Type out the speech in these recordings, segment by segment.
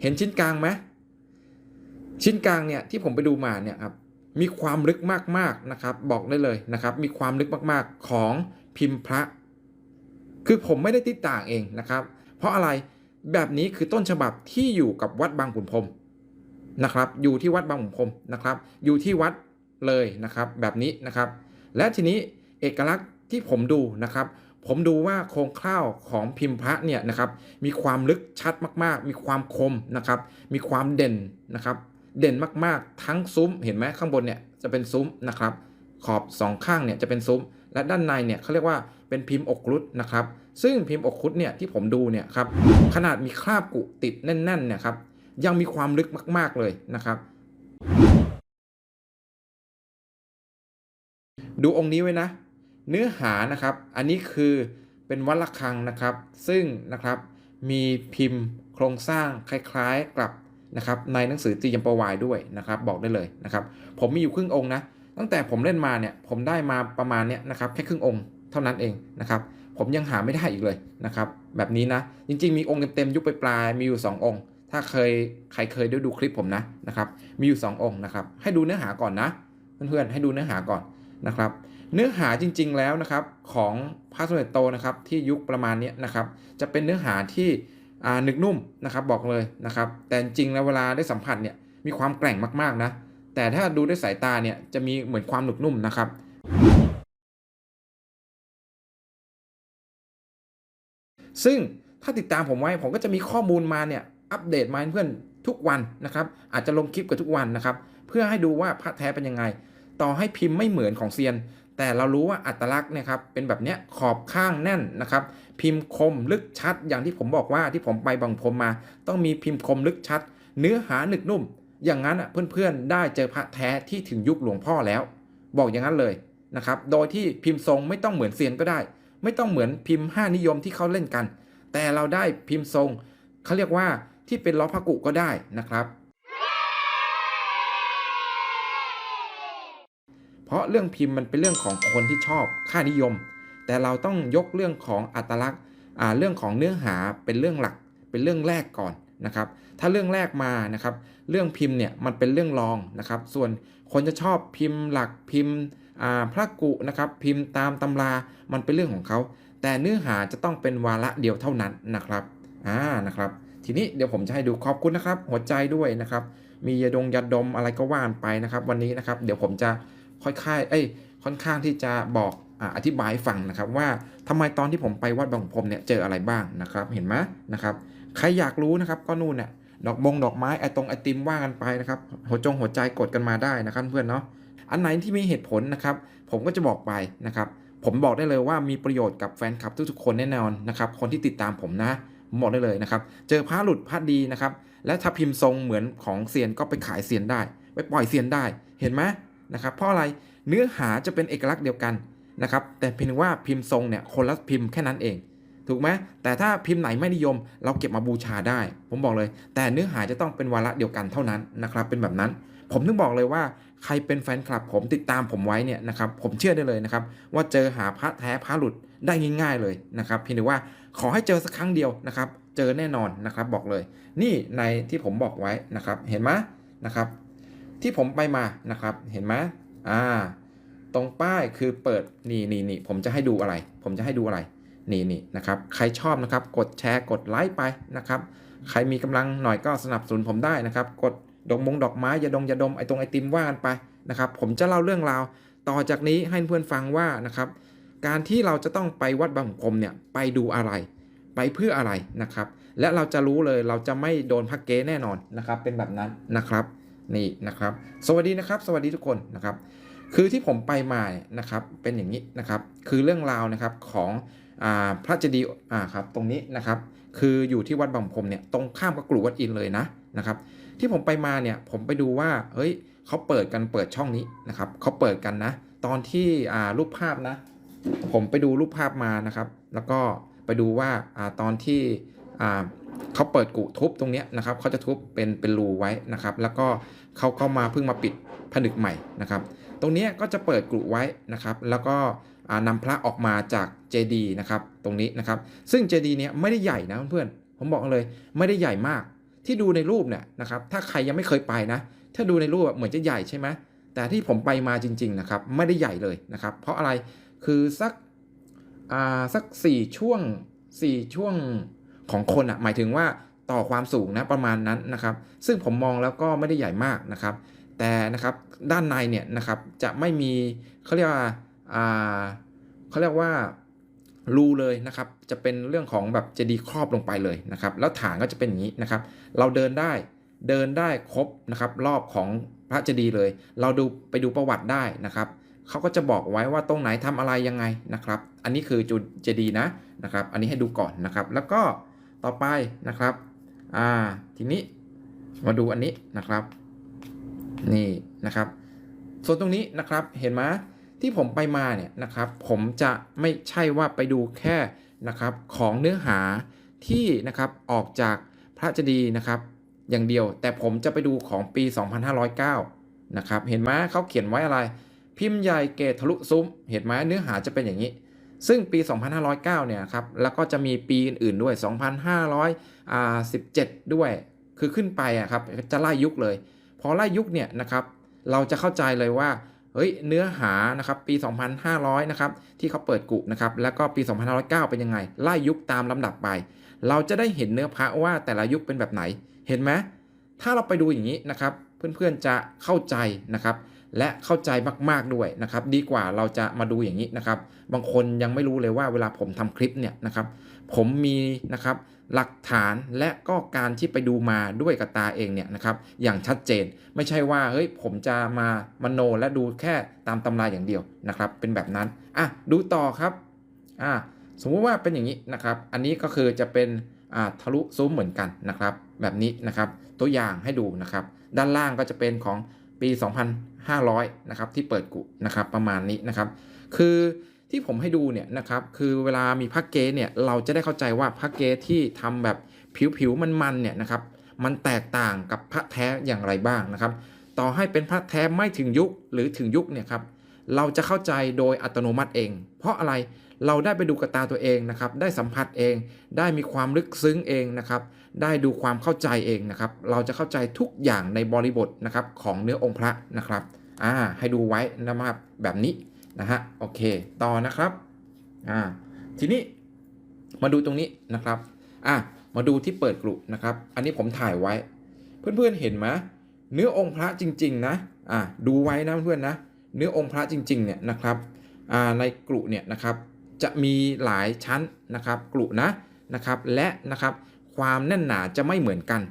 เห็นชิ้นกลางไหมชิ้นกลางเนี่ยที่ผมไปดูมาเนี่ยครับมีความลึกมากๆนะครับ บอกได้เลยนะครับ มีความลึกมากๆของพิมพ์พระ คือผมไม่ได้ติดต่างเองนะครับ เพราะอะไรแบบนี้คือต้นฉบับที่อยู่กับวัดบางขุนพรมนะครับ อยู่ที่วัดบางขุนพรมนะครับ อยู่ที่วัดเลยนะครับ แบบนี้นะครับ และทีนี้เอกลักษณ์ที่ผมดูนะครับ ผมดูว่าโครงข้าวของพิมพ์พระเนี่ยนะครับมีความลึกชัดมาก ๆ มีความคมนะครับมีความเด่นนะครับเด่นมากๆ ทั้งซุ้มเห็นไหมข้างบนเนี่ยจะเป็นซุ้มนะครับขอบสองข้างเนี่ยจะเป็นซุ้ม และด้านในเนี่ยเขาเรียกว่าเป็นพิมพ์อกครุฑนะครับซึ่งพิมพ์อกครุฑเนี่ยที่ผมดูเนี่ยครับขนาดมีคราบกุติดแน่นๆเนี่ยครับยังมีความลึกมาก ๆเลยนะครับ ดูองค์นี้ไว้นะ เนื้อหานะครับ อันนี้คือเป็นวัดระฆังนะครับ ซึ่งนะครับมีพิมพ์โครงสร้างคล้ายๆกับนะครับในหนังสือตียมประวายด้วยนะครับ บอกได้เลยนะครับ ผมมีอยู่ครึ่งองค์นะ ตั้งแต่ผมเล่นมาเนี่ยผมได้มาประมาณเนี้ยนะครับแค่ครึ่งองค์เท่านั้นเองนะครับ ผมยังหาไม่ได้อีกเลยนะครับ แบบนี้นะ จริงๆ มีองค์เต็มๆยุคปปลายมีอยู่ 2 องค์ ถ้าเคยใครเคยได้ดูคลิปผมนะนะครับ มีอยู่ 2 องค์นะครับ ให้ดูเนื้อหาก่อนนะ เพื่อนๆให้ดูเนื้อหาก่อนนะครับ เนื้อหาจริง ๆ แล้วนะครับของพระสมเด็จโตนะครับที่ยุคประมาณนี้นะครับ จะเป็นเนื้อหาที่อ่าหนึกนุ่มนะครับบอกเลยนะครับ แต่จริงแล้วเวลาได้สัมผัสเนี่ยมีความแกร่งมากๆนะแต่ถ้าดูด้วยสายตาเนี่ยจะมีเหมือนความหนึกนุ่มนะครับซึ่งถ้าติดตามผมไว้ผมก็จะมีข้อมูลมาเนี่ยอัปเดตมาให้เพื่อนทุกวันนะครับ อาจจะลงคลิปกับทุกวันนะครับ เพื่อให้ดูว่าพระแท้เป็นยังไง ต่อให้พิมพ์ไม่เหมือนของเซียน แต่เรารู้ว่าอัตลักษณ์เนี่ยครับเป็นแบบเนี้ยขอบข้างแน่นนะครับ พิมพ์คมลึกชัด อย่างที่ผมบอกว่าที่ผมไปบางพรมมา ต้องมีพิมพ์คมลึกชัด เนื้อหาหนึกนุ่ม อย่างนั้นอะเพื่อนๆได้เจอพระแท้ที่ถึงยุคหลวงพ่อแล้ว บอกอย่างนั้นเลยนะครับ โดยที่พิมพ์ทรงไม่ต้องเหมือนเซียนก็ได้ ไม่ต้องเหมือนพิมพ์ 5 นิยมที่เขาเล่นกัน แต่เราได้พิมพ์ทรงเขาเรียกว่าที่เป็นล้อพระกุก็ได้นะครับ เพราะเรื่องพิมพ์มันเป็นเรื่องของคนที่ชอบค่านิยม แต่เราต้องยกเรื่องของอัตลักษณ์เรื่องของเนื้อหาเป็นเรื่องหลัก เป็นเรื่องแรกก่อนนะครับ ถ้าเรื่องแรกมานะครับ เรื่องพิมพ์เนี่ยมันเป็นเรื่องรองนะครับ ส่วนคนจะชอบพิมพ์หลักพิมพ์พระกุนะครับพิมพ์ตามตำรา มันเป็นเรื่องของเขา แต่เนื้อหาจะต้องเป็นวาระเดียวเท่านั้นนะครับอ่านะครับ ทีนี้เดี๋ยวผมจะให้ดูขอบคุณนะครับ หัวใจด้วยนะครับ มียาดงยาดมอะไรก็ว่านไปนะครับ วันนี้นะครับ เดี๋ยวผมจะ ค่อยๆเอ้ยค่อนข้างที่จะบอกอธิบายฟังนะครับว่าทำไมตอนที่ผมไปวัดบางพรมเนี่ยเจออะไรบ้างนะครับ เห็นไหมนะครับ ใครอยากรู้นะครับก็นู่นเนี่ยดอกบงดอกไม้ไอตรงไอติมว่ากันไปนะครับ หัวจงหัวใจกดกันมาได้นะครับเพื่อนเนาะอันไหนที่มีเหตุผลนะครับ ผมก็จะบอกไปนะครับ ผมบอกได้เลยว่ามีประโยชน์กับแฟนคลับทุกๆคนแน่นอนนะครับ คนที่ติดตามผมนะผมบอกได้เลยนะครับ เจอพระหลุดพระดีนะครับ และถ้าพิมพ์ทรงเหมือนของเซียนก็ไปขายเซียนได้ ไปปล่อยเซียนได้ เห็นไหม นะครับเพราะอะไรเนื้อหาจะเป็นเอกลักษณ์เดียวกันนะครับแต่เพียงว่าพิมพ์ทรงเนี่ยคนละพิมพ์แค่นั้นเอง ถูกไหมแต่ถ้าพิมพ์ไหนไม่นิยม เราเก็บมาบูชาได้ ผมบอกเลย แต่เนื้อหาจะต้องเป็นวาระเดียวกันเท่านั้นนะครับเป็นแบบนั้น ผมถึงบอกเลยว่าใครเป็นแฟนคลับผมติดตามผมไว้เนี่ยนะครับผมเชื่อได้เลยนะครับว่าเจอหาพระแท้พระหลุดได้ง่าย ๆเลยนะครับเพียงแต่ว่าขอให้เจอสักครั้งเดียวนะครับ เจอแน่นอนนะครับบอกเลย นี่ในที่ผมบอกไว้นะครับเห็นไหมนะครับ ที่ผมไปมานะครับ เห็นไหมอ่า ตรงป้ายคือเปิดนี่นี่นี่ผมจะให้ดูอะไร ผมจะให้ดูอะไร นี่นี่นะครับ ใครชอบนะครับ กดแชร์กดไลค์ไปนะครับ ใครมีกำลังหน่อยก็สนับสนุนผมได้นะครับ กดดอกมงดอกไม้ยาดงยาดมไอตรงไอติมว่ากันไปนะครับ ผมจะเล่าเรื่องราวต่อจากนี้ให้เพื่อนฟังว่านะครับ การที่เราจะต้องไปวัดบางขุนพรมเนี่ยไปดูอะไร ไปเพื่ออะไรนะครับ และเราจะรู้เลยเราจะไม่โดนพักเก้แน่นอนนะครับ เป็นแบบนั้นนะครับ นี่นะครับ สวัสดีนะครับ สวัสดีทุกคนนะครับ คือที่ผมไปมานะครับเป็นอย่างนี้นะครับ คือเรื่องราวนะครับของอพระเจดีย์อ่าครับตรงนี้นะครับ คืออยู่ที่วัดบางพรมเนี่ยตรงข้ามกับกลุ่วัดอินเลยนะนะครับ ที่ผมไปมาเนี่ยผมไปดูว่าเฮ้ยเขาเปิดกันเปิดช่องนี้นะครับเขาเปิดกันนะ ตอนที่อ่ารูปภาพนะ ผมไปดูรูปภาพมานะครับ แล้วก็ไปดูว่าอ่าตอนที่อ่า เขาเปิดกุทุบตรงนี้นะครับเขาจะทุบเป็นเป็นรูไว้นะครับ แล้วก็เขาก็มาเพิ่งมาปิดผนึกใหม่นะครับ ตรงนี้ก็จะเปิดกุไว้นะครับ แล้วก็อ่านำพระออกมาจากเจดีนะครับตรงนี้นะครับ ซึ่งเจดีเนี้ยไม่ได้ใหญ่นะเพื่อนผมบอกเลยไม่ได้ใหญ่มากที่ดูในรูปเนี่ยนะครับถ้าใครยังไม่เคยไปนะ ถ้าดูในรูปเหมือนจะใหญ่ใช่ไหมแต่ที่ผมไปมาจริง ๆนะครับ ไม่ได้ใหญ่เลยนะครับ เพราะอะไรคือสักอ่าสักสี่ช่วงสี่ช่วง ของคนอะหมายถึงว่าต่อความสูงนะประมาณนั้นนะครับ ซึ่งผมมองแล้วก็ไม่ได้ใหญ่มากนะครับ แต่นะครับด้านในเนี่ยนะครับจะไม่มีเขาเรียกว่าอ่าเขาเรียกว่ารูเลยนะครับ จะเป็นเรื่องของแบบเจดีย์ครอบลงไปเลยนะครับ แล้วฐานก็จะเป็นอย่างนี้นะครับ เราเดินได้เดินได้ครบนะครับรอบของพระเจดีย์เลย เราดูไปดูประวัติได้นะครับเขาก็จะบอกไว้ว่าตรงไหนทำอะไรยังไงนะครับ อันนี้คือจุดเจดีย์นะนะครับ อันนี้ให้ดูก่อนนะครับ แล้วก็ ต่อไปนะครับ อ่า ทีนี้มาดูอันนี้นะครับ นี่นะครับ ส่วนตรงนี้นะครับ เห็นไหมที่ผมไปมาเนี่ยนะครับ ผมจะไม่ใช่ว่าไปดูแค่นะครับของเนื้อหาที่นะครับออกจากพระเจดีย์นะครับ อย่างเดียว แต่ผมจะไปดูของปี 2509 นะครับ เห็นไหมเขาเขียนไว้อะไร พิมพ์ใหญ่เกตทะลุซุ้ม เห็นไหมเนื้อหาจะเป็นอย่างนี้ ซึ่งปี 2509 เนี่ยครับ แล้วก็จะมีปีอื่นๆด้วย 2517 ด้วย คือขึ้นไปอะครับ จะไล่ยุคเลย พอไล่ยุคเนี่ยนะครับ เราจะเข้าใจเลยว่า เฮ้ย เนื้อหานะครับ ปี 2500 นะครับ ที่เขาเปิดกุนะครับ แล้วก็ปี 2509 เป็นยังไง ไล่ยุคตามลำดับไป เราจะได้เห็นเนื้อพระว่าแต่ละยุคเป็นแบบไหน เห็นไหมถ้าเราไปดูอย่างนี้นะครับ เพื่อนๆจะเข้าใจนะครับ และเข้าใจมากๆด้วยนะครับ ดีกว่าเราจะมาดูอย่างนี้นะครับ บางคนยังไม่รู้เลยว่าเวลาผมทำคลิปเนี่ยนะครับ ผมมีนะครับหลักฐานและก็การที่ไปดูมาด้วยกับตาเองเนี่ยนะครับ อย่างชัดเจนไม่ใช่ว่าเฮ้ยผมจะมามโนและดูแค่ตามตำราอย่างเดียวนะครับ เป็นแบบนั้นอะดูต่อครับอะสมมุติว่าเป็นอย่างนี้นะครับ อันนี้ก็คือจะเป็นอ่าทะลุซุ้มเหมือนกันนะครับ แบบนี้นะครับ ตัวอย่างให้ดูนะครับ ด้านล่างก็จะเป็นของปี 500นะครับที่เปิดกุนะครับประมาณนี้นะครับ คือที่ผมให้ดูเนี่ยนะครับคือเวลามีพักเกสเนี่ยเราจะได้เข้าใจว่าพักเกสที่ทำแบบผิวๆมันๆเนี่ยนะครับมันแตกต่างกับพระแท้อย่างไรบ้างนะครับต่อให้เป็นพระแท้ไม่ถึงยุคหรือถึงยุคเนี่ยครับเราจะเข้าใจโดยอัตโนมัติเอง เพราะอะไรเราได้ไปดูกับตาตัวเองนะครับได้สัมผัสเอง ได้มีความลึกซึ้งเองนะครับ ได้ดูความเข้าใจเองนะครับ เราจะเข้าใจทุกอย่างในบริบทนะครับของเนื้อองค์พระนะครับอ่าให้ดูไว้นะครับแบบนี้นะฮะโอเค ต่อนะครับอ่าทีนี้มาดูตรงนี้นะครับอะมาดูที่เปิดกลุ่นะครับ อันนี้ผมถ่ายไว้ เพื่อนๆเห็นไหมเนื้อองค์พระจริง ๆ นะอ่าดูไว้นะเพื่อนๆนะเนื้อองค์พระจริงๆเนี่ยนะครับอ่าในกลุ่เนี่ยนะครับจะมีหลายชั้นนะครับกลุ่นะนะครับและนะครับ ความแน่นหนาจะไม่เหมือนกัน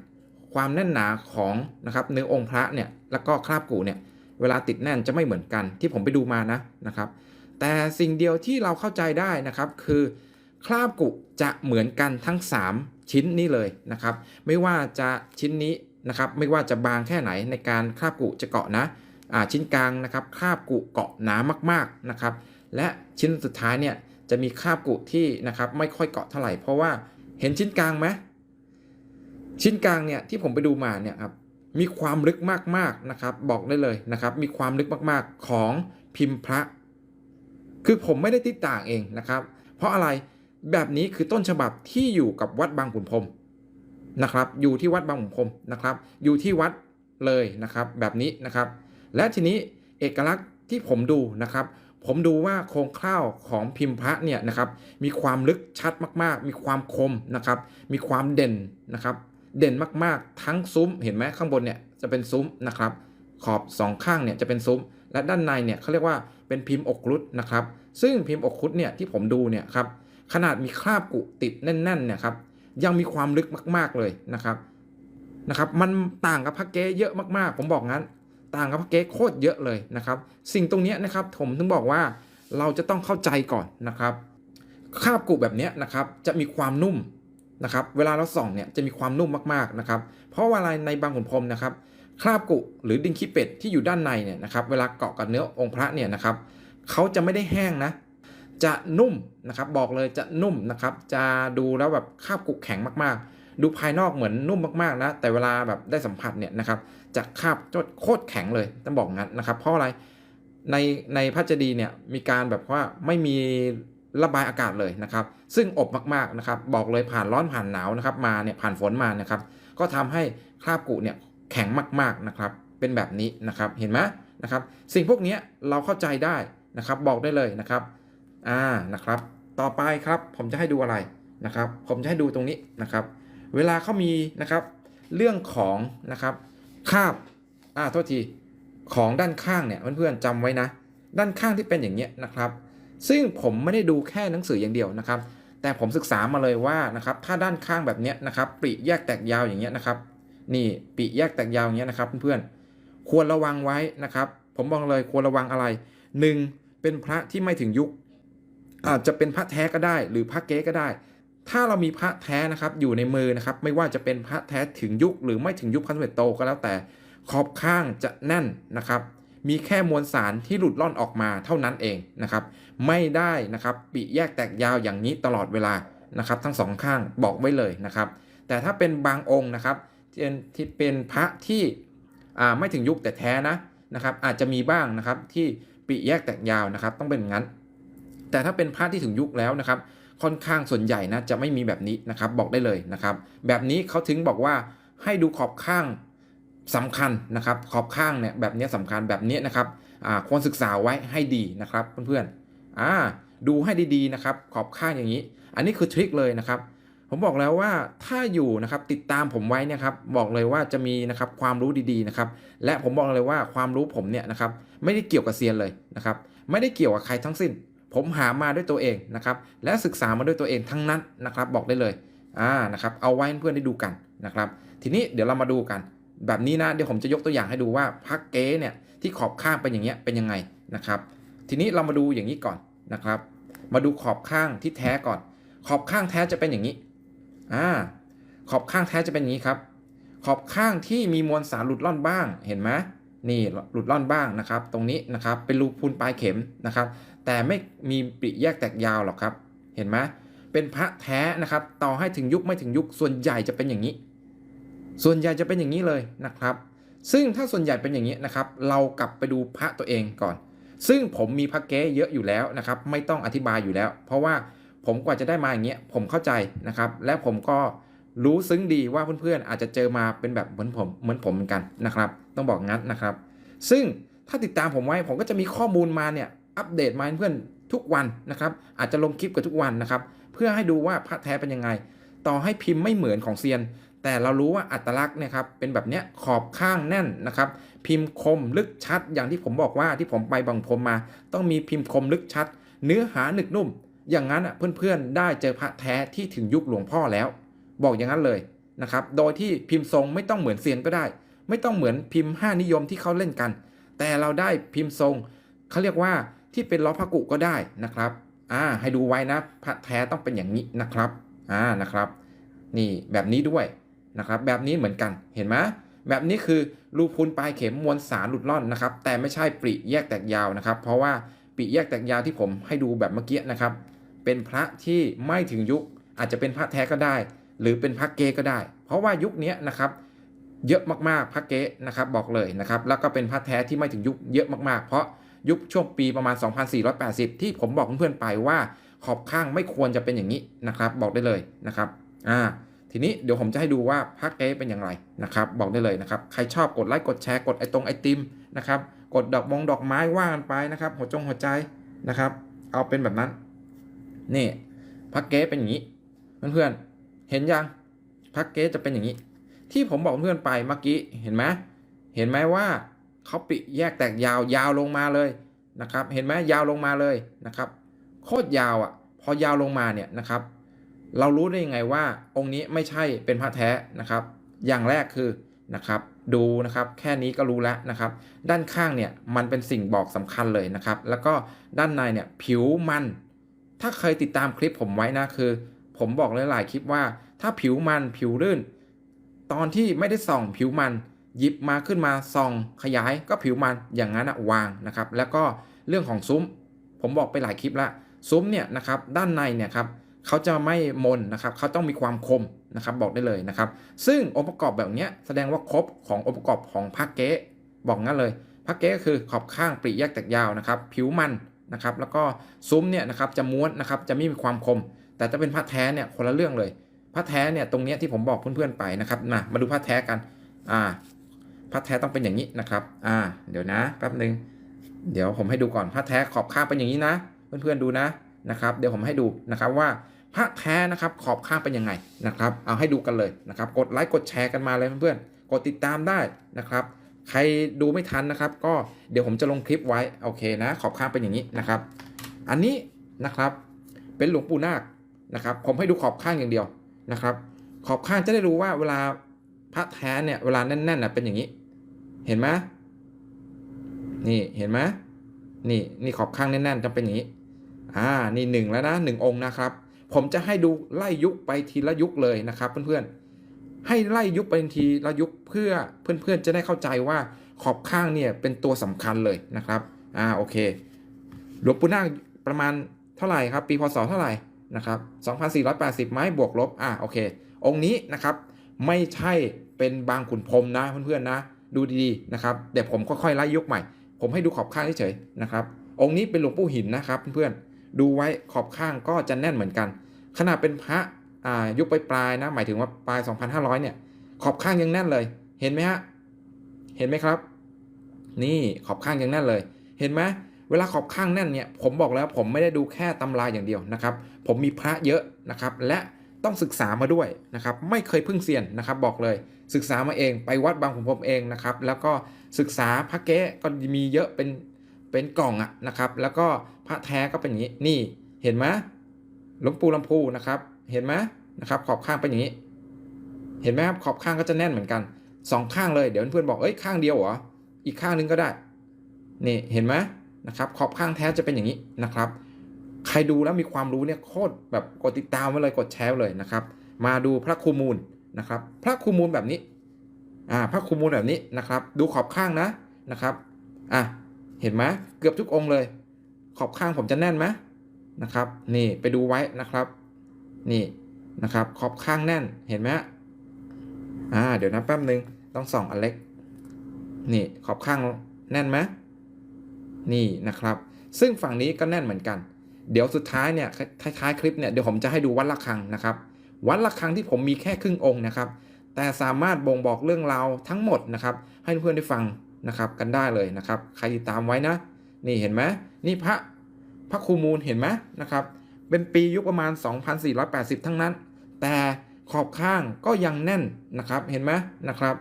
ความแน่นหนาของนะครับเนื้อองค์พระเนี่ยแล้วก็คราบกุเนี่ยเวลาติดแน่นจะไม่เหมือนกันที่ผมไปดูมานะนะครับ แต่สิ่งเดียวที่เราเข้าใจได้นะครับคือคราบกุจะเหมือนกันทั้ง 3 ชิ้นนี้เลยนะครับ ไม่ว่าจะชิ้นนี้นะครับไม่ว่าจะบางแค่ไหนในการคราบกุจะเกาะนะอ่าชิ้นกลางนะครับคราบกุเกาะหนามากๆนะครับ และชิ้นสุดท้ายเนี่ยจะมีคราบกุที่นะครับไม่ค่อยเกาะเท่าไหร่เพราะว่าเห็นชิ้นกลางไหม ชิ้นกลางเนี่ยที่ผมไปดูมาเนี่ยครับมีความลึกมากๆนะครับ บอกได้เลยนะครับ มีความลึกมากๆของพิมพ์พระ คือผมไม่ได้ติดต่างเองนะครับ เพราะอะไรแบบนี้คือต้นฉบับที่อยู่กับวัดบางขุนพรมนะครับ อยู่ที่วัดบางขุนพรมนะครับ อยู่ที่วัดเลยนะครับ แบบนี้นะครับ และทีนี้เอกลักษณ์ที่ผมดูนะครับ ผมดูว่าโครงข้าวของพิมพ์พระเนี่ยนะครับ มีความลึกชัดมากๆ มีความคมนะครับ มีความเด่นนะครับ เด่นมากๆ ทั้งซุ้มเห็นไหมข้างบนเนี่ยจะเป็นซุ้มนะครับขอบสองข้างเนี่ยจะเป็นซุ้ม และด้านในเนี่ยเขาเรียกว่าเป็นพิมพ์อกครุฑนะครับ ซึ่งพิมพ์อกครุฑเนี่ยที่ผมดูเนี่ยครับขนาดมีคราบกุติดแน่นๆเนี่ยครับยังมีความลึกมาก ๆเลยนะครับนะครับมันต่างกับพระเก๊เยอะมากๆ ผมบอกงั้น ต่างกับพระเก๊โคตรเยอะเลยนะครับ สิ่งตรงนี้นะครับผมถึงบอกว่าเราจะต้องเข้าใจก่อนนะครับคราบกุแบบเนี้ยนะครับจะมีความนุ่ม นะครับเวลาเราส่องเนี่ยจะมีความนุ่มมากๆนะครับเพราะว่าอะไรในบางขุนพรมนะครับคราบกุหรือดินขี้เป็ดที่อยู่ด้านในเนี่ยนะครับเวลาเกาะกับเนื้อองค์พระเนี่ยนะครับเขาจะไม่ได้แห้งนะจะนุ่มนะครับบอกเลยจะนุ่มนะครับจะดูแล้วแบบคราบกุแข็งมากๆ ดูภายนอกเหมือนนุ่มมากๆนะแต่เวลาแบบได้สัมผัสเนี่ยนะครับจะคราบจดโคตรแข็งเลยต้องบอกงั้นนะครับเพราะอะไรในในพระเจดีย์เนี่ยมีการแบบว่าไม่มี ระบายอากาศเลยนะครับ ซึ่งอบมากๆนะครับ บอกเลยผ่านร้อนผ่านหนาวนะครับ มาเนี่ยผ่านฝนมานะครับ ก็ทำให้คราบกุเนี่ยแข็งมากๆนะครับ เป็นแบบนี้นะครับ เห็นไหมนะครับ สิ่งพวกนี้เราเข้าใจได้นะครับ บอกได้เลยนะครับ อ่า นะครับ ต่อไปครับผมจะให้ดูอะไรนะครับ ผมจะให้ดูตรงนี้นะครับ เวลาเขามีนะครับ เรื่องของนะครับคาบ อ่า โทษที ของด้านข้างเนี่ยเพื่อนๆจำไว้นะ ด้านข้างที่เป็นอย่างเงี้ยนะครับ ซึ่งผมไม่ได้ดูแค่หนังสืออย่างเดียวนะครับ แต่ผมศึกษามาเลยว่านะครับถ้าด้านข้างแบบเนี้ยนะครับปริแยกแตกยาวอย่างเงี้ยนะครับ นี่ปริแยกแตกยาวอย่างเงี้ยนะครับเพื่อนๆควรระวังไว้นะครับ ผมบอกเลยควรระวังอะไรหนึ่งเป็นพระที่ไม่ถึงยุค อาจจะเป็นพระแท้ก็ได้ หรือพระเก๊ก็ได้ ถ้าเรามีพระแท้นะครับอยู่ในมือนะครับ ไม่ว่าจะเป็นพระแท้ถึงยุค หรือไม่ถึงยุคพระสมเด็จโตก็แล้วแต่ขอบข้างจะแน่นนะครับ มีแค่มวลสารที่หลุดล่อนออกมาเท่านั้นเองนะครับ ไม่ได้นะครับปิแยกแตกยาวอย่างนี้ตลอดเวลานะครับ ทั้งสองข้างบอกไว้เลยนะครับ แต่ถ้าเป็นบางองค์นะครับที่เป็นพระที่ไม่ถึงยุคแต่แท้นะนะครับ อาจจะมีบ้างนะครับที่ปิแยกแตกยาวนะครับ ต้องเป็นงั้น แต่ถ้าเป็นพระที่ถึงยุคแล้วนะครับ ค่อนข้างส่วนใหญ่นะจะไม่มีแบบนี้นะครับ บอกได้เลยนะครับ แบบนี้เขาถึงบอกว่าให้ดูขอบข้าง สำคัญนะครับ ขอบข้างเนี่ยแบบนี้สำคัญแบบนี้นะครับควรศึกษาไว้ให้ดีนะครับเพื่อนๆอ่าดูให้ดีๆนะครับ ขอบข้างอย่างนี้ อันนี้คือทริคเลยนะครับ ผมบอกแล้วว่าถ้าอยู่นะครับติดตามผมไว้นะครับ บอกเลยว่าจะมีนะครับความรู้ดีๆนะครับ และผมบอกเลยว่าความรู้ผมเนี่ยนะครับ ไม่ได้เกี่ยวกับเซียนเลยนะครับ ไม่ได้เกี่ยวกับใครทั้งสิ้น ผมหามาด้วยตัวเองนะครับ และศึกษามาด้วยตัวเองทั้งนั้นนะครับ บอกได้เลยอ่านะครับ เอาไว้เพื่อนได้ดูกันนะครับ ทีนี้เดี๋ยวเรามาดูกัน แบบนี้นะเดี๋ยวผมจะยกตัวอย่างให้ดูว่าพักเก๊เนี่ยที่ขอบข้างเป็นอย่างเงี้ยเป็นยังไงนะครับ ทีนี้เรามาดูอย่างนี้ก่อนนะครับ มาดูขอบข้างที่แท้ก่อน ขอบข้างแท้จะเป็นอย่างนี้อ่าขอบข้างแท้จะเป็นอย่างนี้ครับ ขอบข้างที่มีมวลสารหลุดล่อนบ้างเห็นไหมนี่หลุดล่อนบ้างนะครับ ตรงนี้นะครับเป็นรูพุนปลายเข็มนะครับ แต่ไม่มีปริแยกแตกยาวหรอกครับ เห็นไหมเป็นพระแท้นะครับ ต่อให้ถึงยุคไม่ถึงยุคส่วนใหญ่จะเป็นอย่างนี้ ส่วนใหญ่จะเป็นอย่างนี้เลยนะครับ ซึ่งถ้าส่วนใหญ่เป็นอย่างนี้นะครับ เรากลับไปดูพระตัวเองก่อน ซึ่งผมมีพระเก๊เยอะอยู่แล้วนะครับ ไม่ต้องอธิบายอยู่แล้ว เพราะว่าผมกว่าจะได้มาอย่างเงี้ยผมเข้าใจนะครับ และผมก็รู้ซึ้งดีว่าเพื่อนๆอาจจะเจอมาเป็นแบบเหมือนผมเหมือนผมเหมือนกันนะครับ ต้องบอกงั้นนะครับ ซึ่งถ้าติดตามผมไว้ผมก็จะมีข้อมูลมาเนี่ยอัปเดตมาเพื่อนทุกวันนะครับ อาจจะลงคลิปกับทุกวันนะครับ เพื่อให้ดูว่าพระแท้เป็นยังไง ต่อให้พิมพ์ไม่เหมือนของเซียน แต่เรารู้ว่าอัตลักษณ์เนี่ยครับเป็นแบบเนี้ยขอบข้างแน่นนะครับ พิมพ์คมลึกชัด อย่างที่ผมบอกว่าที่ผมไปบางพรมมา ต้องมีพิมพ์คมลึกชัด เนื้อหาหนึกนุ่ม อย่างนั้นอะเพื่อนๆได้เจอพระแท้ที่ถึงยุคหลวงพ่อแล้ว บอกอย่างนั้นเลยนะครับ โดยที่พิมพ์ทรงไม่ต้องเหมือนเซียนก็ได้ ไม่ต้องเหมือนพิมพ์ 5 นิยมที่เขาเล่นกัน แต่เราได้พิมพ์ทรงเขาเรียกว่าที่เป็นล้อพระกุก็ได้นะครับอ่าให้ดูไว้นะพระแท้ต้องเป็นอย่างนี้นะครับอ่านะครับ นี่แบบนี้ด้วย นะครับแบบนี้เหมือนกันเห็นไหมแบบนี้คือรูพุนปลายเข็มมวลสารหลุดล่อนนะครับ แต่ไม่ใช่ปริแยกแตกยาวนะครับ เพราะว่าปริแยกแตกยาวที่ผมให้ดูแบบเมื่อกี้นะครับ เป็นพระที่ไม่ถึงยุคอาจจะเป็นพระแท้ก็ได้ หรือเป็นพระเกก็ได้ เพราะว่ายุคนี้นะครับเยอะมากๆพระเก๊นะครับบอกเลยนะครับแล้วก็เป็นพระแท้ที่ไม่ถึงยุคเยอะมากๆ เพราะยุคช่วงปีประมาณ 2480 ที่ผมบอกเพื่อนๆไปว่าขอบข้างไม่ควรจะเป็นอย่างนี้นะครับ บอกได้เลยนะครับอ่า ทีนี้เดี๋ยวผมจะให้ดูว่าพระเก๊เป็นอย่างไรนะครับ บอกได้เลยนะครับ ใครชอบกดไลค์กดแชร์กดไอตรงไอติมนะครับ กดดอกมงดอกไม้ว่ากันไปนะครับ หัวจงหัวใจนะครับ เอาเป็นแบบนั้น นี่พระเก๊เป็นอย่างนี้ เพื่อนๆเห็นยังพระเก๊จะเป็นอย่างนี้ ที่ผมบอกเพื่อนไปเมื่อกี้เห็นไหมเห็นไหมว่าเขาปิแยกแตกยาวยาวลงมาเลยนะครับ เห็นไหมยาวลงมาเลยนะครับ โคตรยาวอะ พอยาวลงมาเนี่ยนะครับ เรารู้ได้ยังไงว่าองค์นี้ไม่ใช่เป็นพระแท้นะครับ อย่างแรกคือนะครับดูนะครับแค่นี้ก็รู้แล้วนะครับ ด้านข้างเนี่ยมันเป็นสิ่งบอกสำคัญเลยนะครับ แล้วก็ด้านในเนี่ยผิวมัน ถ้าเคยติดตามคลิปผมไว้นะคือ ผมบอกหลายๆคลิปว่า ถ้าผิวมันผิวรื่น ตอนที่ไม่ได้ส่องผิวมัน หยิบมาขึ้นมาส่องขยายก็ผิวมันอย่างนั้นอะวางนะครับ แล้วก็เรื่องของซุ้ม ผมบอกไปหลายคลิปล้วซุ้มเนี่ยนะครับด้านในเนี่ยครับ เขาจะไม่มนนะครับเขาต้องมีความคมนะครับบอกได้เลยนะครับ ซึ่งองค์ประกอบแบบเนี้ยแสดงว่าครบขององค์ประกอบของพักเก๊บอกงั้นเลยพักเก๊ก็คือขอบข้างปริแยกแตกยาวนะครับ ผิวมันนะครับ แล้วก็ซุ้มเนี่ยนะครับจะม้วนนะครับจะไม่มีความคม แต่จะเป็นพระแท้เนี่ยคนละเรื่องเลยพระแท้เนี่ยตรงเนี้ยที่ผมบอกเพื่อนๆไปนะครับมามาดูพระแท้กันอ่าพระแท้ต้องเป็นอย่างนี้นะครับอ่าเดี๋ยวนะแป๊บนึงเดี๋ยวผมให้ดูก่อนพระแท้ขอบข้างเป็นอย่างนี้นะ เพื่อนๆดูนะ นะครับ เดี๋ยวผมให้ดูนะครับว่าพระแท้นะครับขอบข้างเป็นยังไงนะครับ เอาให้ดูกันเลยนะครับ กดไลค์กดแชร์กันมาเลยเพื่อนๆ กดติดตามได้นะครับ ใครดูไม่ทันนะครับ ก็เดี๋ยวผมจะลงคลิปไว้โอเคนะ ขอบข้างเป็นอย่างนี้นะครับ อันนี้นะครับเป็นหลวงปู่นาคนะครับ ผมให้ดูขอบข้างอย่างเดียวนะครับ ขอบข้างจะได้รู้ว่าเวลาพระแท้เนี่ยเวลาแน่นๆนะเป็นอย่างนี้ เห็นไหมนี่เห็นไหมนี่นี่ขอบข้างแน่นๆจะเป็นอย่างนี้ อ่านี่หนึ่งแล้วนะหนึ่งองค์นะครับ ผมจะให้ดูไล่ยุคไปทีละยุคเลยนะครับเพื่อนๆให้ไล่ยุคไปทีละยุคเพื่อเพื่อนๆจะได้เข้าใจว่าขอบข้างเนี่ยเป็นตัวสำคัญเลยนะครับอ่าโอเคหลวงปู่นาคประมาณเท่าไหร่ครับ ปีพศเท่าไหร่นะครับ2480 ไม้บวกลบอ่าโอเค องค์นี้นะครับไม่ใช่เป็นบางขุนพรมนะเพื่อนๆนะ ดูดีๆนะครับเดี๋ยวผมค่อยๆไล่ยุคใหม่ ผมให้ดูขอบข้างเฉยๆนะครับองค์นี้เป็นหลวงปู่หินนะครับเพื่อนๆ ดูไว้ขอบข้างก็จะแน่นเหมือนกัน ขนาดเป็นพระอ่ายุคปปลายๆนะหมายถึงว่าปลาย 2,500 เนี่ย ขอบข้างยังแน่นเลย เห็นไหมฮะเห็นไหมครับ นี่ขอบข้างยังแน่นเลย เห็นไหมเวลาขอบข้างแน่นเนี่ยผมบอกแล้วผมไม่ได้ดูแค่ตำราอย่างเดียวนะครับ ผมมีพระเยอะนะครับ และต้องศึกษามาด้วยนะครับ ไม่เคยพึ่งเซียนนะครับ บอกเลยศึกษามาเองไปวัดบางขุนพรมเองนะครับ แล้วก็ศึกษาพระเก๊ก็มีเยอะเป็น เป็นกล่องอะนะครับ แล้วก็พระแท้ก็เป็นอย่างนี้ นี่เห็นไหมหลวงปู่ลำพูนะครับ เห็นไหมนะครับ ขอบข้างเป็นอย่างนี้ เห็นไหมครับขอบข้างก็จะแน่นเหมือนกันสองข้างเลย เดี๋ยวเพื่อนบอกเอ้ยข้างเดียวเหรออีกข้างนึงก็ได้ นี่เห็นไหมนะครับ ขอบข้างแท้จะเป็นอย่างนี้นะครับ ใครดูแล้วมีความรู้เนี่ยโคตรแบบกดติดตามไว้เลยกดแชร์เลยนะครับ มาดูพระครูมูลนะครับ พระครูมูลแบบนี้อ่าพระครูมูลแบบนี้นะครับ ดูขอบข้างนะนะครับอะ เห็นไหมเกือบทุกองค์เลย ขอบข้างผมจะแน่นไหมนะครับ นี่ไปดูไว้นะครับ นี่นะครับ ขอบข้างแน่นเห็นไหมอ่าเดี๋ยวนะแป๊บนึงต้องส่องอันเล็ก นี่ขอบข้างแน่นไหมนี่นะครับ ซึ่งฝั่งนี้ก็แน่นเหมือนกัน เดี๋ยวสุดท้ายเนี่ยท้ายๆคลิปเนี่ยเดี๋ยวผมจะให้ดูวัดระฆังนะครับ วัดระฆังที่ผมมีแค่ครึ่งองค์นะครับ แต่สามารถบ่งบอกเรื่องราวทั้งหมดนะครับ ให้เพื่อนได้ฟัง นะครับกันได้เลยนะครับใครติดตามไว้นะ นี่เห็นไหมนี่พระพระครูมูลเห็นไหมนะครับเป็นปียุคประมาณ 2480 ทั้งนั้น แต่ขอบข้างก็ยังแน่นนะครับเห็นไหมนะครับ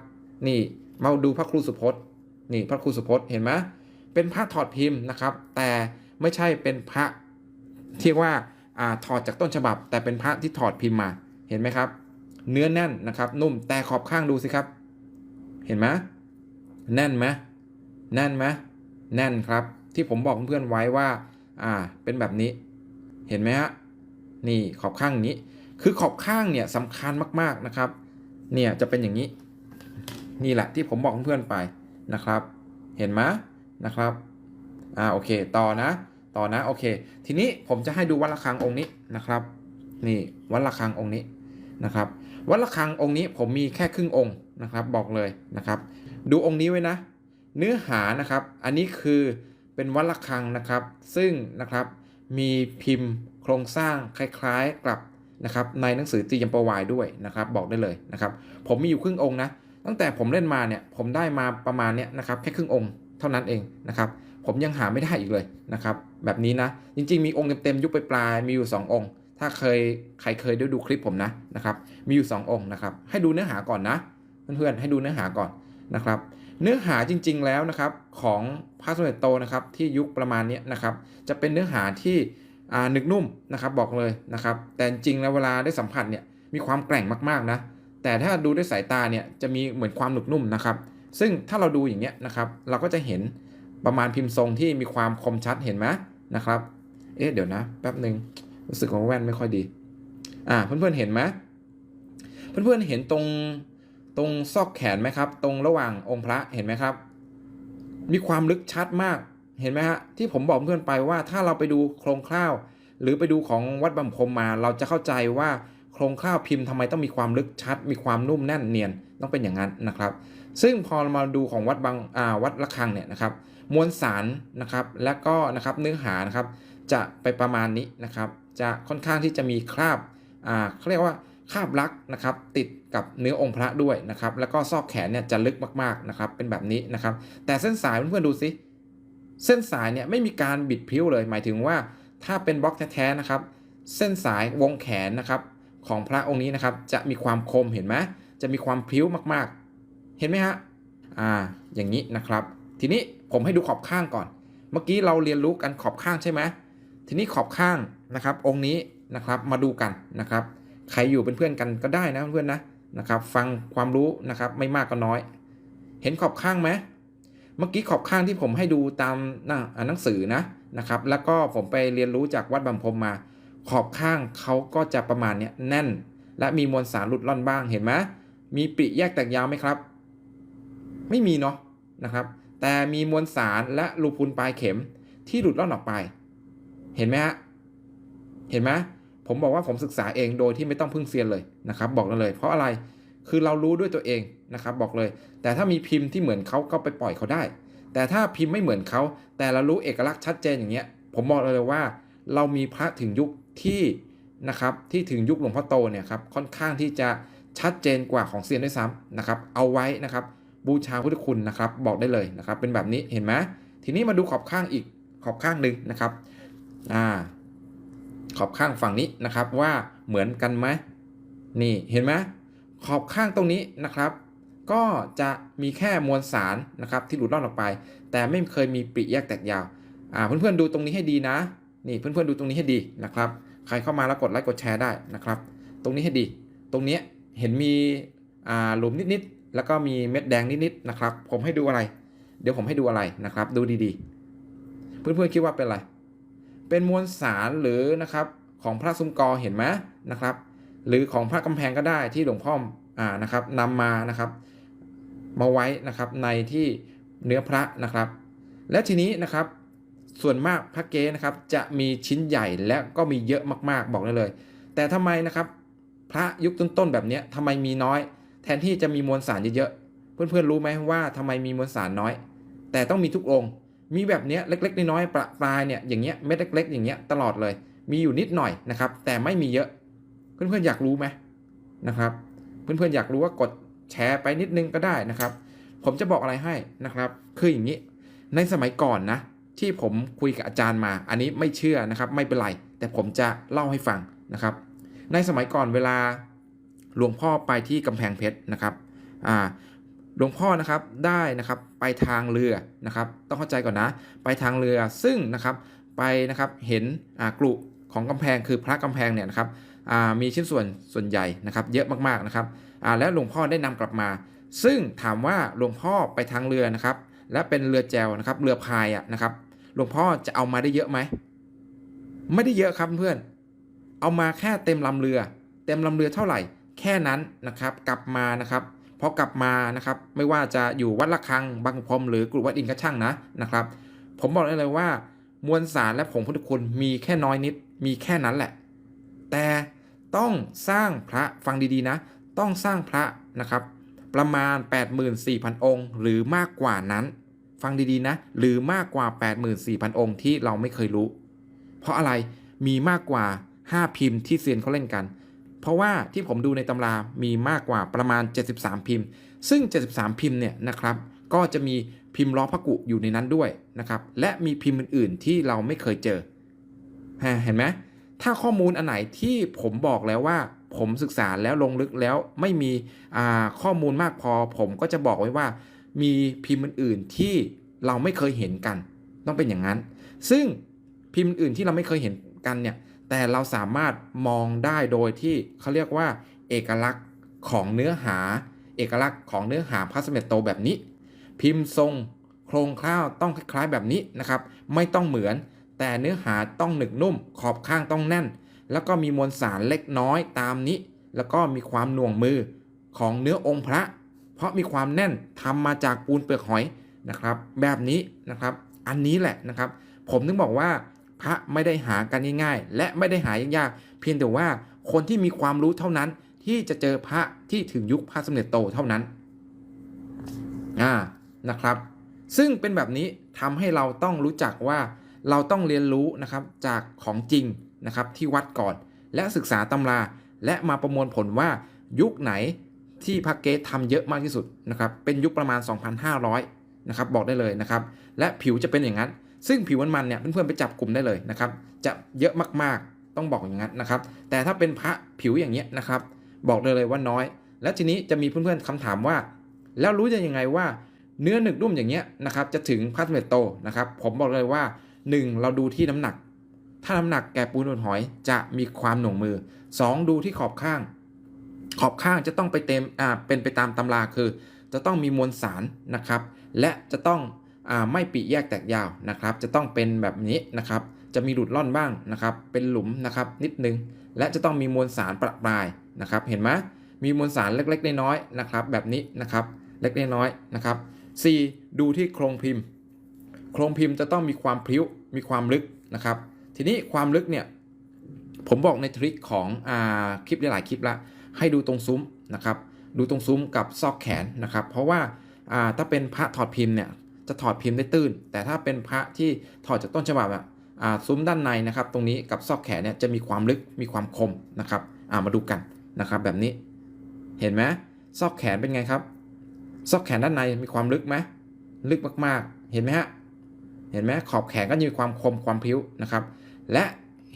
นี่มาดูพระครูสุพจน์นี่พระครูสุพจน์เห็นไหมเป็นพระถอดพิมพ์นะครับ แต่ไม่ใช่เป็นพระที่ว่าอ่าถอดจากต้นฉบับ แต่เป็นพระที่ถอดพิมพ์มาเห็นไหมครับ เนื้อแน่นนะครับ นุ่มแต่ขอบข้างดูสิครับ เห็นไหม แน่นไหมแน่นไหมแน่นครับ ที่ผมบอกเพื่อนๆไว้ว่า อ่า เป็นแบบนี้ เห็นไหมฮะ นี่ขอบข้างนี้ คือขอบข้างเนี่ยสำคัญมากๆนะครับ เนี่ยจะเป็นอย่างนี้ นี่แหละที่ผมบอกเพื่อนๆไปนะครับ เห็นไหมนะครับ อ่า โอเค ต่อนะ ต่อนะ โอเค ทีนี้ผมจะให้ดูวัดระฆังองค์นี้นะครับ นี่วัดระฆังองค์นี้นะครับวัดระฆังองค์นี้ผมมีแค่ครึ่งองค์นะครับ บอกเลยนะครับ ดูองค์นี้ไว้นะ เนื้อหานะครับ อันนี้คือเป็นวัดระฆังนะครับ ซึ่งนะครับมีพิมพ์โครงสร้างคล้ายๆกับนะครับในหนังสือตียมประวายด้วยนะครับ บอกได้เลยนะครับ ผมมีอยู่ครึ่งองค์นะ ตั้งแต่ผมเล่นมาเนี่ยผมได้มาประมาณเนี้ยนะครับแค่ครึ่งองค์เท่านั้นเองนะครับผมยังหาไม่ได้อีกเลยนะครับ แบบนี้นะ จริง ๆ มีองค์เต็มๆยุคปลายมีอยู่ 2 องค์ ถ้าเคยใครเคยได้ดูคลิปผมนะนะครับ มีอยู่ 2 องค์นะครับ ให้ดูเนื้อหาก่อนนะ เพื่อนๆให้ดูเนื้อหาก่อน นะครับ เนื้อหาจริง ๆ แล้วนะครับของพระสมเด็จโตนะครับที่ยุคประมาณนี้นะครับ จะเป็นเนื้อหาที่หนึกนุ่มนะครับบอกเลยนะครับ แต่จริงแล้วเวลาได้สัมผัสเนี่ยมีความแกร่งมากๆนะแต่ถ้าดูด้วยสายตาเนี่ยจะมีเหมือนความหนึกนุ่มนะครับ ซึ่งถ้าเราดูอย่างเงี้ยนะครับเราก็จะเห็นประมาณพิมพ์ทรงที่มีความคมชัดเห็นไหมนะครับ เอ๊ะเดี๋ยวนะแป๊บหนึ่งรู้สึกว่าแว่นไม่ค่อยดี อ่าเพื่อนๆเห็นไหมเพื่อนๆเห็นตรง ตรงซอกแขนไหมครับ ตรงระหว่างองค์พระเห็นไหมครับ มีความลึกชัดมากเห็นไหมฮะที่ผมบอกเพื่อนไปว่าถ้าเราไปดูโครงคร่าว หรือไปดูของวัดบำพรมมา เราจะเข้าใจว่าโครงคร่าวพิมพ์ทำไมต้องมีความลึกชัด มีความนุ่มแน่นเนียนต้องเป็นอย่างนั้นนะครับ ซึ่งพอมาดูของวัดบางอ่าวัดระฆังเนี่ยนะครับ มวลสารนะครับและก็นะครับเนื้อหานะครับ จะไปประมาณนี้นะครับ จะค่อนข้างที่จะมีคราบอ่าเขาเรียกว่าคราบลักษ์นะครับ ติด กับเนื้อองค์พระด้วยนะครับ แล้วก็ซอกแขนเนี่ยจะลึกมากๆนะครับ เป็นแบบนี้นะครับ แต่เส้นสายเพื่อนๆดูสิ เส้นสายเนี่ยไม่มีการบิดพิ้วเลย หมายถึงว่าถ้าเป็นบล็อกแท้ๆนะครับ เส้นสายวงแขนนะครับของพระองค์นี้นะครับ จะมีความคมเห็นไหมจะมีความพิ้วมากๆ เห็นไหมฮะ อ่า อย่างนี้นะครับ ทีนี้ผมให้ดูขอบข้างก่อน เมื่อกี้เราเรียนรู้กันขอบข้างใช่ไหมทีนี้ขอบข้างนะครับ องค์นี้นะครับ มาดูกันนะครับ ใครอยู่เป็นเพื่อนกันก็ได้นะเพื่อนๆนะ นะครับฟังความรู้นะครับไม่มากก็น้อย เห็นขอบข้างไหมเมื่อกี้ขอบข้างที่ผมให้ดูตามหน้าหนังสือนะนะครับ แล้วก็ผมไปเรียนรู้จากวัดบำพมมา ขอบข้างเขาก็จะประมาณเนี้ยแน่น และมีมวลสารหลุดล่อนบ้างเห็นไหมมีปริแยกแตกยาวไหมครับ ไม่มีเนาะนะครับ แต่มีมวลสารและรูพุนปลายเข็มที่หลุดล่อนออกไป เห็นไหมฮะเห็นไหม ผมบอกว่าผมศึกษาเองโดยที่ไม่ต้องพึ่งเซียนเลยนะครับบอกเลย เพราะอะไรคือเรารู้ด้วยตัวเองนะครับบอกเลย แต่ถ้ามีพิมพ์ที่เหมือนเขาก็ไปปล่อยเขาได้ แต่ถ้าพิมพ์ไม่เหมือนเขาแต่เรารู้เอกลักษณ์ชัดเจนอย่างเงี้ยผมบอกเลยว่า เรามีพระถึงยุคที่นะครับที่ถึงยุคหลวงพ่อโตเนี่ยครับค่อนข้างที่จะชัดเจนกว่าของเซียนด้วยซ้ำนะครับเอาไว้นะครับบูชาพุทธคุณนะครับบอกได้เลยนะครับเป็นแบบนี้เห็นไหมทีนี้มาดูขอบข้างอีกขอบข้างหนึ่งนะครับอ่า ขอบข้างฝั่งนี้นะครับว่าเหมือนกันไหมนี่เห็นไหมขอบข้างตรงนี้นะครับ ก็จะมีแค่มวลสารนะครับที่หลุดล่อนออกไป แต่ไม่เคยมีปริแยกแตกยาวอ่าเพื่อนๆดูตรงนี้ให้ดีนะ นี่เพื่อนๆดูตรงนี้ให้ดีนะครับ ใครเข้ามาแล้วกดไลค์กดแชร์ได้นะครับ ตรงนี้ให้ดี ตรงนี้เห็นมีอ่าหลุมนิดๆแล้วก็มีเม็ดแดงนิดๆนะครับ ผมให้ดูอะไร เดี๋ยวผมให้ดูอะไรนะครับ ดูดีๆ เพื่อนๆคิดว่าเป็นอะไร เป็นมวลสารหรือนะครับของพระซุ้มกอเห็นไหมนะครับ หรือของพระกำแพงก็ได้ที่หลวงพ่ออ่านะครับนำมานะครับมาไว้นะครับในที่เนื้อพระนะครับ และทีนี้นะครับส่วนมากพระเก๊นะครับจะมีชิ้นใหญ่และก็มีเยอะมากๆบอกได้เลย แต่ทำไมนะครับ พระยุคต้นๆแบบนี้ทำไมมีน้อย แทนที่จะมีมวลสารเยอะๆเพื่อนๆรู้ไหมว่าทำไมมีมวลสารน้อย แต่ต้องมีทุกองค์ มีแบบเนี้ยเล็ก ๆ น้อยๆประปรายเนี่ยอย่างเงี้ยเม็ดเล็ก ๆ อย่างเงี้ยตลอดเลย มีอยู่นิดหน่อยนะครับ แต่ไม่มีเยอะ เพื่อนๆอยากรู้ไหมนะครับ เพื่อนๆอยากรู้ว่ากดแชร์ไปนิดนึงก็ได้นะครับ ผมจะบอกอะไรให้นะครับ คืออย่างนี้ ในสมัยก่อนนะ ที่ผมคุยกับอาจารย์มา อันนี้ไม่เชื่อนะครับไม่เป็นไร แต่ผมจะเล่าให้ฟังนะครับ ในสมัยก่อนเวลาหลวงพ่อไปที่กำแพงเพชรนะครับอ่า หลวงพ่อนะครับได้นะครับไปทางเรือนะครับ ต้องเข้าใจก่อนนะ ไปทางเรือซึ่งนะครับไปนะครับเห็นกรุของกำแพงคือพระกำแพงเนี่ยนะครับมีชิ้นส่วนส่วนใหญ่นะครับ เยอะมากๆนะครับแล้วหลวงพ่อได้นำกลับมา ซึ่งถามว่าหลวงพ่อไปทางเรือนะครับ และเป็นเรือแจวนะครับ เรือพายอะนะครับ หลวงพ่อจะเอามาได้เยอะไหมไม่ได้เยอะครับเพื่อน เอามาแค่เต็มลำเรือ เต็มลำเรือเท่าไหร่ แค่นั้นนะครับ กลับมานะครับ พอกลับมานะครับไม่ว่าจะอยู่วัดละคังบางพรมหรือกลุ่วัดอินกระช่างนะนะครับ ผมบอกได้เลยว่ามวลสารและผงพุทธคุณมีแค่น้อยนิดมีแค่นั้นแหละ แต่ต้องสร้างพระฟังดีๆนะ ต้องสร้างพระนะครับ ประมาณ 84,000 องค์ หรือมากกว่านั้น ฟังดีๆนะ หรือมากกว่า 84,000 องค์ที่เราไม่เคยรู้ เพราะอะไรมีมากกว่า 5 พิมพ์ที่เซียนเขาเล่นกัน ราะว่าที่ผมดูในตำรามีมากกว่าประมาณ 73 พิมพ์ ซึ่ง 73 พิมพ์เนี่ยนะครับ ก็จะมีพิมพ์ล้อพระกุอยู่ในนั้นด้วยนะครับ และมีพิมพ์อื่นๆที่เราไม่เคยเจอ เห็นไหมถ้าข้อมูลอันไหนที่ผมบอกแล้วว่า ผมศึกษาแล้วลงลึกแล้วไม่มีข้อมูลมากพอ ผมก็จะบอกไว้ว่า มีพิมพ์อื่นๆที่เราไม่เคยเห็นกัน ต้องเป็นอย่างนั้น ซึ่งพิมพ์อื่นที่เราไม่เคยเห็นกันเนี่ย แต่เราสามารถมองได้โดยที่เขาเรียกว่า เอกลักษณ์ของเนื้อหา เอกลักษณ์ของเนื้อหาพระสมเด็จโตแบบนี้ พิมพ์ทรงโครงคร่าวต้องคล้ายๆแบบนี้นะครับ ไม่ต้องเหมือน แต่เนื้อหาต้องหนึกนุ่ม ขอบข้างต้องแน่น แล้วก็มีมวลสารเล็กน้อยตามนี้ แล้วก็มีความหน่วงมือของเนื้อองค์พระ เพราะมีความแน่นทำมาจากปูนเปลือกหอยนะครับ แบบนี้นะครับ อันนี้แหละนะครับ ผมถึงบอกว่า พระไม่ได้หากันง่ายๆ และไม่ได้หายากๆ เพียงแต่ว่าคนที่มีความรู้เท่านั้นที่จะเจอพระที่ถึงยุคพระสมเด็จโตเท่านั้นอ่านะครับ ซึ่งเป็นแบบนี้ทำให้เราต้องรู้จักว่าเราต้องเรียนรู้นะครับจากของจริงนะครับที่วัดก่อน และศึกษาตำราและมาประมวลผลว่ายุคไหนที่พระเกตทำเยอะมากที่สุดนะครับเป็นยุคประมาณ 2,500นะครับบอกได้เลยนะครับ และผิวจะเป็นอย่างนั้น ซึ่งผิวมันๆเนี่ยเพื่อนๆไปจับกลุ่มได้เลยนะครับ จะเยอะมากๆต้องบอกอย่างนั้นนะครับ แต่ถ้าเป็นพระผิวอย่างเงี้ยนะครับ บอกได้เลยว่าน้อย และทีนี้จะมีเพื่อนๆคำถามว่า แล้วรู้จะยังไงว่าเนื้อหนึกนุ่มอย่างเงี้ยนะครับจะถึงพระสมเด็จโตนะครับ ผมบอกเลยว่า 1. เราดูที่น้ำหนัก ถ้าน้ำหนักแก่ปูนหอยจะมีความหน่วงมือ 2. ดูที่ขอบข้าง ขอบข้างจะต้องไปเต็มอ่าเป็นไปตามตำราคือ จะต้องมีมวลสารนะครับ และจะต้อง ไม่ปีแยกแตกยาวนะครับ จะต้องเป็นแบบนี้นะครับ จะมีหลุดล่อนบ้างนะครับ เป็นหลุมนะครับนิดนึง และจะต้องมีมวลสารประปรายนะครับ เห็นไหมมีมวลสารเล็กๆน้อยๆนะครับ แบบนี้นะครับ เล็กๆน้อยๆนะครับ 4. ดูที่โครงพิมพ์ โครงพิมพ์จะต้องมีความพลิ้ว มีความลึกนะครับ ทีนี้ความลึกเนี่ย ผมบอกในทริคของอคลิปหลายๆคลิปละ ให้ดูตรงซุ้มนะครับ ดูตรงซุ้มกับซอกแขนนะครับ เพราะว่าอ่าถ้าเป็นพระถอดพิมพ์เนี่ย จะถอดพิมพ์ได้ตื้น แต่ถ้าเป็นพระที่ถอดจากต้นฉบับอะอ่าซุ้มด้านในนะครับ ตรงนี้กับซอกแขนเนี่ยจะมีความลึกมีความคมนะครับามาดูกันนะครับแบบนี้ เห็นไหมซอกแขนเป็นไงครับ ซอกแขนด้านในมีความลึกไหมลึกมากๆ เห็นไหมฮะเห็นไหมขอบแขนก็มีความคมความพิ้วนะครับ และ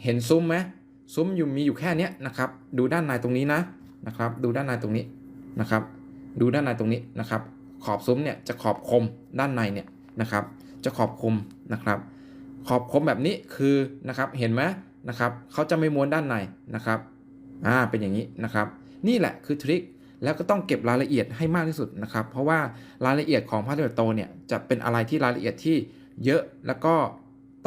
เห็นซุ้มไหมซุ้มอยู่มีอยู่แค่เนี้ยนะครับ ดูด้านในตรงนี้นะนะครับ ดูด้านในตรงนี้นะครับ ดูด้านในตรงนี้นะครับ ขอบซุ้มเนี่ยจะขอบคมด้านในเนี่ยนะครับ จะขอบคมนะครับ ขอบคมแบบนี้คือนะครับเห็นไหมนะครับเขาจะไม่ม้วนด้านในนะครับอ่าเป็นอย่างนี้นะครับ นี่แหละคือทริคแล้วก็ต้องเก็บรายละเอียดให้มากที่สุดนะครับ เพราะว่ารายละเอียดของพระเดโตเนี่ยจะเป็นอะไรที่รายละเอียดที่เยอะแล้วก็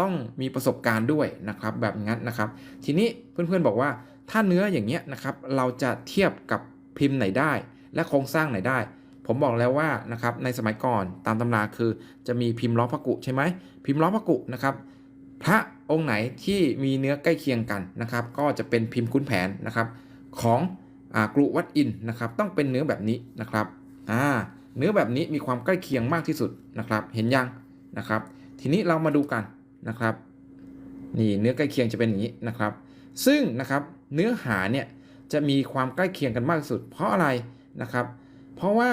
ต้องมีประสบการณ์ด้วยนะครับแบบนั้นนะครับ ทีนี้เพื่อนๆบอกว่าถ้าเนื้ออย่างเงี้ยนะครับเราจะเทียบกับพิมพ์ไหนได้ และโครงสร้างไหนได้ ผมบอกแล้วว่านะครับในสมัยก่อนตามตำราคือจะมีพิมพ์ล้อพระกุใช่ไหมพิมพ์ล้อพระกุนะครับพระองค์ไหนที่มีเนื้อใกล้เคียงกันนะครับ ก็จะเป็นพิมพ์คุ้นแผนนะครับของอกรุวัดอินนะครับ ต้องเป็นเนื้อแบบนี้นะครับอ่าเนื้อแบบนี้มีความใกล้เคียงมากที่สุดนะครับ เห็นยังนะครับ ทีนี้เรามาดูกันนะครับ นี่เนื้อใกล้เคียงจะเป็นอย่างนี้นะครับ ซึ่งนะครับเนื้อหาเนี่ยจะมีความใกล้เคียงกันมากที่สุด เพราะอะไรนะครับ เพราะว่า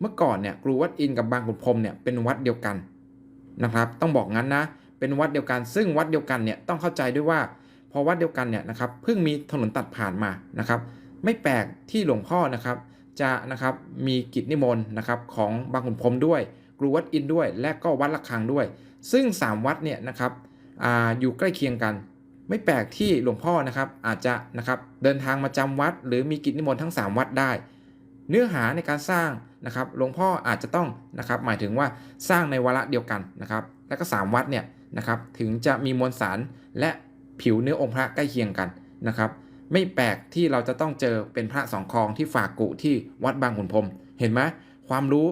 เมื่อก่อนเนี่ยกรุวัดอินกับบางขุนพรมเนี่ยเป็นวัดเดียวกันนะครับ ต้องบอกงั้นนะเป็นวัดเดียวกัน ซึ่งวัดเดียวกันเนี่ยต้องเข้าใจด้วยว่าพอวัดเดียวกันเนี่ยนะครับเพิ่งมีถนนตัดผ่านมานะครับ ไม่แปลกที่หลวงพ่อนะครับ จะนะครับมีกิจนิมนต์นะครับของบางขุนพรมด้วยกรุวัดอินด้วย และก็วัดระฆังด้วย ซึ่ง 3 วัดเนี่ยนะครับออยู่ใกล้เคียงกัน ไม่แปลกที่หลวงพ่อนะครับอาจจะนะครับเดินทางมาจำวัด หรือมีกิจนิมนต์ทั้ง 3 วัดได้ เนื้อหาในการสร้างนะครับหลวงพ่ออาจจะต้องนะครับหมายถึงว่าสร้างในวาระเดียวกันนะครับ และก็ 3 วัดเนี่ยนะครับถึงจะมีมวลสารและผิวเนื้อองค์พระใกล้เคียงกันนะครับไม่แปลกที่เราจะต้องเจอเป็นพระสองคลองที่ฝากกุที่วัดบางขุนพรมเห็นไหมความรู้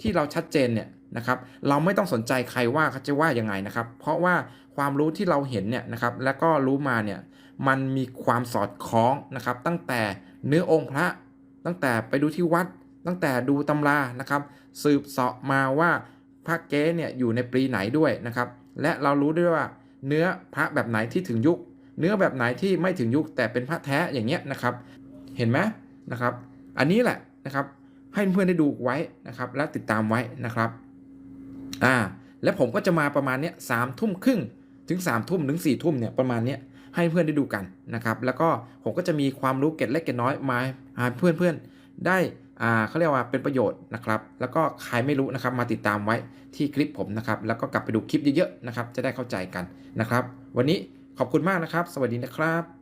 ที่เราชัดเจนเนี่ยนะครับเราไม่ต้องสนใจใครว่าเขาจะว่ายังไงนะครับ เพราะว่าความรู้ที่เราเห็นเนี่ยนะครับและก็รู้มาเนี่ยมันมีความสอดคล้องนะครับ ตั้งแต่เนื้อองค์พระ ตั้งแต่ไปดูที่วัด ตั้งแต่ดูตำรานะครับ สืบเสาะมาว่าพระเก๊เนี่ยอยู่ในปีไหนด้วยนะครับ และเรารู้ด้วยว่าเนื้อพระแบบไหนที่ถึงยุค เนื้อแบบไหนที่ไม่ถึงยุคแต่เป็นพระแท้อย่างเงี้ยนะครับ เห็นไหมนะครับ อันนี้แหละนะครับ ให้เพื่อนได้ดูไว้นะครับ และติดตามไว้นะครับอ่าแล้วผมก็จะมาประมาณเนี้ยสามทุ่มครึ่งถึง3ามทุ่มถึง4ี่ทุ่มเนี่ยประมาณเนี้ย ให้เพื่อนได้ดูกันนะครับ แล้วก็ผมก็จะมีความรู้เก็ดเล็กเก็ดน้อยมาให้เพื่อนๆได้อ่าเขาเรียกว่าเป็นประโยชน์นะครับ แล้วก็ใครไม่รู้นะครับมาติดตามไว้ที่คลิปผมนะครับ แล้วก็กลับไปดูคลิปเยอะๆนะครับ จะได้เข้าใจกันนะครับ วันนี้ขอบคุณมากนะครับ สวัสดีนะครับ